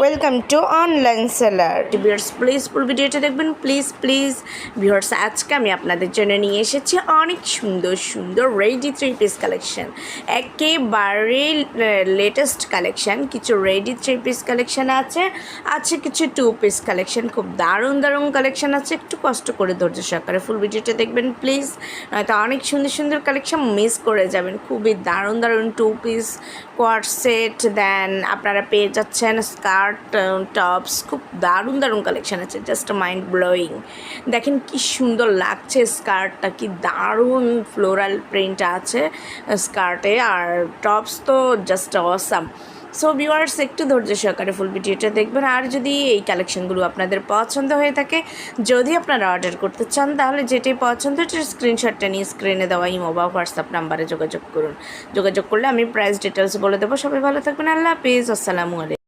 Welcome to online seller viewers please full ভিডিওটা দেখবেন। Please please viewers আজকে আমি আপনাদের জন্য নিয়ে এসেছি অনেক সুন্দর সুন্দর রেডি থ্রি পিস কালেকশন একেবারে লেটেস্ট কালেকশন কিছু রেডি থ্রি পিস কালেকশন আছে আছে কিছু টু পিস কালেকশন খুব দারুণ দারুণ কালেকশন আছে। একটু কষ্ট করে ধৈর্য সহকারে ফুল ভিডিওটা দেখবেন প্লিজ নয়তো অনেক সুন্দর সুন্দর কালেকশন মিস করে যাবেন। খুবই দারুণ দারুণ two piece coord set then আপনারা পেয়ে যাচ্ছেন স্কার্ট টপস খুব দারুণ দারুণ কালেকশন আছে জাস্ট মাইন্ড ব্লোয়িং দেখেন কি সুন্দর লাগছে স্কার্টটা কি দারুণ ফ্লোরাল প্রিন্ট আছে স্কার্টে আর টপস তো জাস্ট অসাম সো ভিউয়ার্স একটু ধৈর্য সহকারে ফুল ভিডিওটা দেখবেন, আর যদি এই কালেকশনগুলো আপনাদের পছন্দ হয়ে থাকে, যদি আপনারা অর্ডার করতে চান, তাহলে যেটাই পছন্দ সেটার স্ক্রিনশটটা নিয়ে স্ক্রিনে দেওয়া ইমো বা হোয়াটসঅ্যাপ নাম্বারে যোগাযোগ করুন। যোগাযোগ করলে আমি প্রাইস ডিটেলস বলে দেবো। সবাই ভালো থাকবেন। আল্লাহ হাফিজ। আসসালামু আলাইকুম।